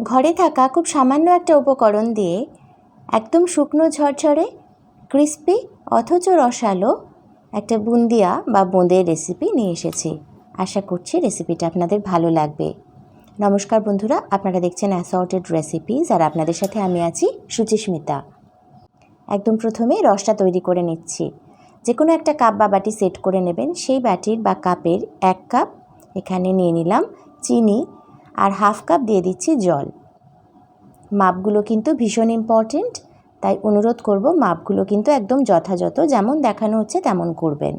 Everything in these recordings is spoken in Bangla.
ঘরে থাকা খুব সামান্য একটা উপকরণ দিয়ে একদম শুকনো ঝরঝরে ক্রিস্পি অথচ রসালো একটা বুন্দিয়া বা বোঁদের রেসিপি নিয়ে এসেছি। আশা করছি রেসিপিটা আপনাদের ভালো লাগবে। নমস্কার বন্ধুরা, আপনারা দেখছেন অ্যাসর্টেড রেসিপিস আর আপনাদের সাথে আমি আছি সুচিস্মিতা। একদম প্রথমে রসটা তৈরি করে নিচ্ছি। যে কোনো একটা কাপ বা বাটি সেট করে নেবেন। সেই বাটির বা কাপের এক কাপ এখানে নিয়ে নিলাম চিনি আর হাফ কাপ দিয়ে দিচ্ছি জল। মাপগুলো কিন্তু ভীষণ ইম্পর্টেন্ট তাই অনুরোধ করব মাপগুলো কিন্তু একদম যথাযথ, যেমন দেখানো হচ্ছে তেমন করবেন।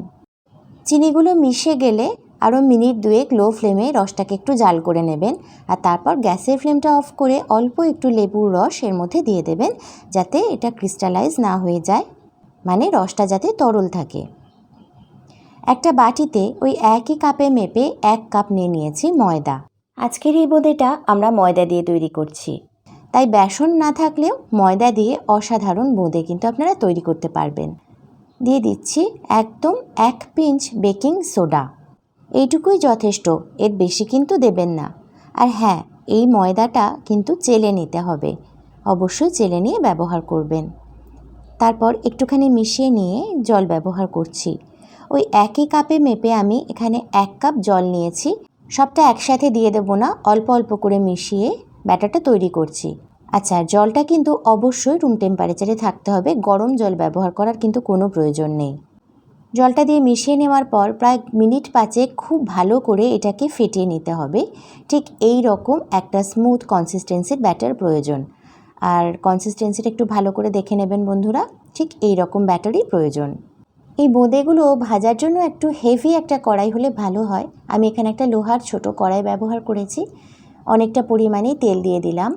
চিনিগুলো মিশে গেলে আরও মিনিট দুয়েক লো ফ্লেমে রসটাকে একটু জাল করে নেবেন আর তারপর গ্যাসের ফ্লেমটা অফ করে অল্প একটু লেবুর রস এর মধ্যে দিয়ে দেবেন, যাতে এটা ক্রিস্টালাইজ না হয়ে যায় মানে রসটা যাতে তরল থাকে। একটা বাটিতে ওই একই কাপে মেপে এক কাপ নিয়ে নিয়েছি ময়দা। আজকের এই বোঁদেটা আমরা ময়দা দিয়ে তৈরি করছি। তাই বেসন না থাকলেও ময়দা দিয়ে অসাধারণ বোঁদে কিন্তু আপনারা তৈরি করতে পারবেন। দিয়ে দিচ্ছি একদম এক পিঞ্চ বেকিং সোডা। এইটুকুই যথেষ্ট, এর বেশি কিন্তু দেবেন না। আর হ্যাঁ এই ময়দাটা কিন্তু চেলে নিতে হবে। অবশ্যই চেলে নিয়ে ব্যবহার করবেন। তারপর একটুখানি মিশিয়ে নিয়ে জল ব্যবহার করছি। ওই একই কাপে মেপে আমি এখানে এক কাপ জল নিয়েছি। সবটা একসাথে দিয়ে দেবো না, অল্প অল্প করে মিশিয়ে ব্যাটারটা তৈরি করছি। আচ্ছা জলটা কিন্তু অবশ্যই রুম টেম্পারেচারে থাকতে হবে, গরম জল ব্যবহার করার কিন্তু কোনো প্রয়োজন নেই। জলটা দিয়ে মিশিয়ে নেওয়ার পর প্রায় মিনিট পাঁচে খুব ভালো করে এটাকে ফেটিয়ে নিতে হবে। ঠিক এই রকম একটা স্মুথ কনসিস্টেন্সির ব্যাটার প্রয়োজন। আর কনসিস্টেন্সিটা একটু ভালো করে দেখে নেবেন বন্ধুরা, ঠিক এই রকম ব্যাটারই প্রয়োজন। এই বোঁদেগুলো ভাজার জন্য একটু হেভি একটা কড়াই হলে ভালো হয়। আমি এখানে একটা লোহার ছোট কড়াই ব্যবহার করেছি। অনেকটা পরিমাণে তেল দিয়ে দিলাম।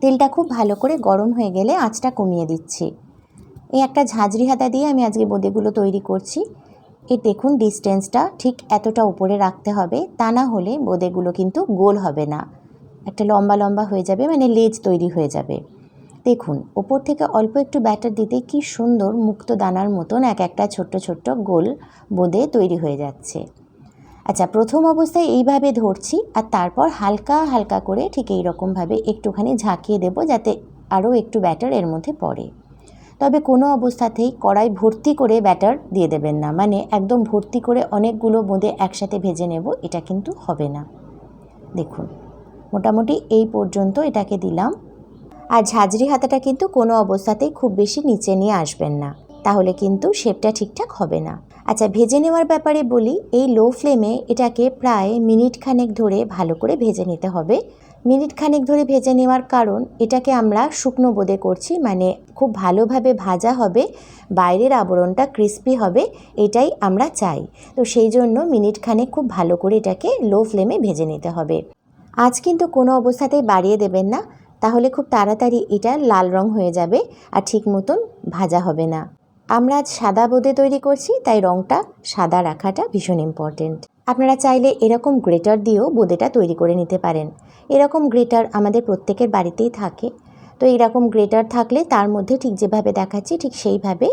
তেলটা খুব ভালো করে গরম হয়ে গেলে আঁচটা কমিয়ে দিচ্ছি। এই একটা ঝাঁঝরি হাতা দিয়ে আমি আজকে বোঁদেগুলো তৈরি করছি। এই দেখুন ডিস্টেন্সটা ঠিক এতটা উপরে রাখতে হবে। তা না হলে বোঁদেগুলো কিন্তু গোল হবে না। একটা লম্বা লম্বা হয়ে যাবে মানে লেজ তৈরি হয়ে যাবে। দেখুন, ওপর থেকে অল্প একটু ব্যাটার দিতে কি সুন্দর মুক্ত দানার মতন এক একটা ছোট্ট ছোট্ট গোল বোঁদে তৈরি হয়ে যাচ্ছে। আচ্ছা প্রথম অবস্থায় এইভাবে ধরছি আর তারপর হালকা হালকা করে ঠিক এই রকমভাবে একটুখানি ঝাঁকিয়ে দেবো যাতে আরও একটু ব্যাটার এর মধ্যে পড়ে। তবে কোনো অবস্থাতেই কড়াই ভর্তি করে ব্যাটার দিয়ে দেবেন না। মানে একদম ভর্তি করে অনেকগুলো বোঁদে একসাথে ভেজে নেব, এটা কিন্তু হবে না। দেখুন, মোটামুটি এই পর্যন্ত এটাকে দিলাম। আর ঝাঁঝরি হাতাটা কিন্তু কোনো অবস্থাতেই খুব বেশি নিচে নিয়ে আসবেন না। তাহলে কিন্তু শেপটা ঠিকঠাক হবে না। আচ্ছা ভেজে নেওয়ার ব্যাপারে বলি, এই লো ফ্লেমে এটাকে প্রায় মিনিট খানেক ধরে ভালো করে ভেজে নিতে হবে। মিনিট খানেক ধরে ভেজে নেওয়ার কারণ, এটাকে আমরা শুকনো বোঁদে করছি মানে খুব ভালোভাবে ভাজা হবে, বাইরের আবরণটা ক্রিস্পি হবে, এটাই আমরা চাই। তো সেই জন্য মিনিট খানেক খুব ভালো করে এটাকে লো ফ্লেমে ভেজে নিতে হবে। আজ কিন্তু কোনো অবস্থাতেই বাড়িয়ে দেবেন না। তাহলে খুব তাড়াতাড়ি এটা লাল রং হয়ে যাবে আর ঠিক মতন ভাজা হবে না। আমরা আজ সাদা বোঁদে তৈরি করছি, তাই রংটা সাদা রাখাটা ভীষণ ইম্পর্টেন্ট আপনারা চাইলে এরকম গ্রেটার দিয়েও বোঁদেটা তৈরি করে নিতে পারেন। এরকম গ্রেটার আমাদের প্রত্যেকের বাড়িতেই থাকে। তো এইরকম গ্রেটার থাকলে তার মধ্যে ঠিক যেভাবে দেখাচ্ছি, ঠিক সেইভাবে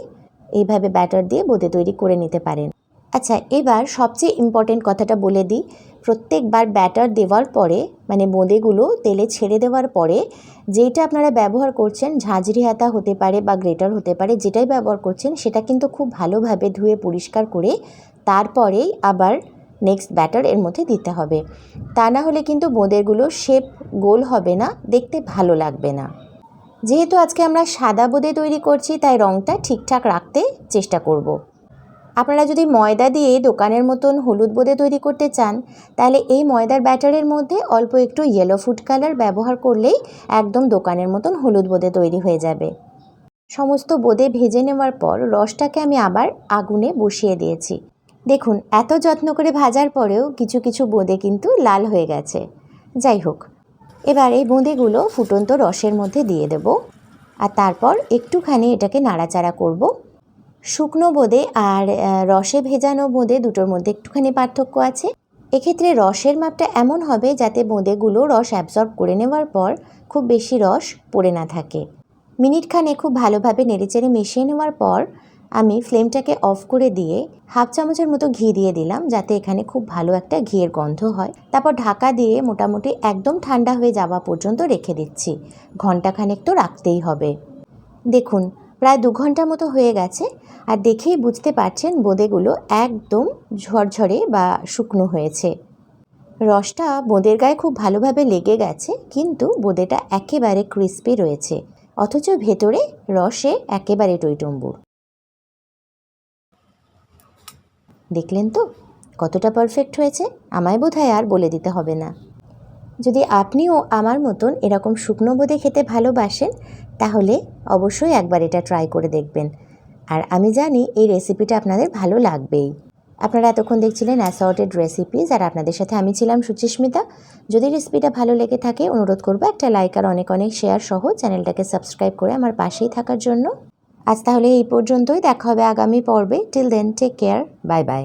এইভাবে ব্যাটার দিয়ে বোঁদে তৈরি করে নিতে পারেন। আচ্ছা এবার সবচেয়ে ইম্পর্টেন্ট কথাটা বলে দিই প্রত্যেকবার ব্যাটার দেওয়ার পরে মানে বোঁদেগুলো তেলে ছেড়ে দেওয়ার পরে যেটা আপনারা ব্যবহার করছেন ঝাঁঝরি হাতা হতে পারে বা গ্রেটার হতে পারে, যেটাই ব্যবহার করছেন, সেটা কিন্তু খুব ভালোভাবে ধুয়ে পরিষ্কার করে তারপরেই আবার নেক্সট ব্যাটার এর মধ্যে দিতে হবে তা না হলে কিন্তু বোঁদেরগুলো শেপ গোল হবে না, দেখতে ভালো লাগবে না যেহেতু আজকে আমরা সাদা বোঁদে তৈরি করছি, তাই রঙটা ঠিকঠাক রাখতে চেষ্টা করব। আপনারা যদি ময়দা দিয়ে দোকানের মতন হলুদ বোঁদে তৈরি করতে চান, তাহলে এই ময়দার ব্যাটারের মধ্যে অল্প একটু ইয়েলো ফুড কালার ব্যবহার করলেই একদম দোকানের মতন হলুদ বোঁদে তৈরি হয়ে যাবে। সমস্ত বোঁদে ভেজে নেওয়ার পর রসটাকে আমি আবার আগুনে বসিয়ে দিয়েছি। দেখুন, এত যত্ন করে ভাজার পরেও কিছু কিছু বোঁদে কিন্তু লাল হয়ে গেছে। যাই হোক, এবার এই বোঁদেগুলো ফুটন্ত রসের মধ্যে দিয়ে দেব। আর তারপর একটুখানি এটাকে নাড়াচাড়া করব। শুকনো বোঁদে আর রসে ভেজানো বোঁদে দুটোর মধ্যে একটুখানি পার্থক্য আছে। এক্ষেত্রে রসের মাপটা এমন হবে যাতে বোঁদেগুলো রস অ্যাবজর্ব করে নেওয়ার পর খুব বেশি রস পড়ে না থাকে। মিনিটখানে খুব ভালোভাবে নেড়েচেড়ে মিশিয়ে নেওয়ার পর আমি ফ্লেমটাকে অফ করে দিয়ে হাফ চামচের মতো ঘি দিয়ে দিলাম যাতে এখানে খুব ভালো একটা ঘিয়ের গন্ধ হয়। তারপর ঢাকা দিয়ে মোটামুটি একদম ঠান্ডা হয়ে যাওয়া পর্যন্ত রেখে দিচ্ছি। ঘন্টাখানেক তো রাখতেই হবে। দেখুন প্রায় দু ঘণ্টা মতো হয়ে গেছে আর দেখেই বুঝতে পারছেন বোঁদেগুলো একদম ঝরঝরে বা শুকনো হয়েছে। রসটা বোঁদের গায়ে খুব ভালোভাবে লেগে গেছে, কিন্তু বোঁদেটা একেবারে ক্রিস্পি রয়েছে, অথচ ভেতরে রসে একেবারে টইটম্বুর। দেখলেন তো? কতটা পারফেক্ট হয়েছে? আমায় বোধহয় আর বলে দিতে হবে না। যদি আপনিও আমার মতন এরকম শুকনো বোঁদে খেতে ভালোবাসেন, তাহলে অবশ্যই একবার এটা ট্রাই করে দেখবেন। আর আমি জানি এই রেসিপিটা আপনাদের ভালো লাগবেই। আপনারা এতক্ষণ দেখছিলেন অ্যাসর্টেড রেসিপিস আর আপনাদের সাথে আমি ছিলাম সুচিস্মিতা। যদি রেসিপিটা ভালো লেগে থাকে, অনুরোধ করব একটা লাইক আর অনেক অনেক শেয়ার সহ চ্যানেলটাকে সাবস্ক্রাইব করে আমার পাশেই থাকার জন্য। আজ তাহলে এই পর্যন্তই, দেখা হবে আগামী পর্বে। Till then take care bye bye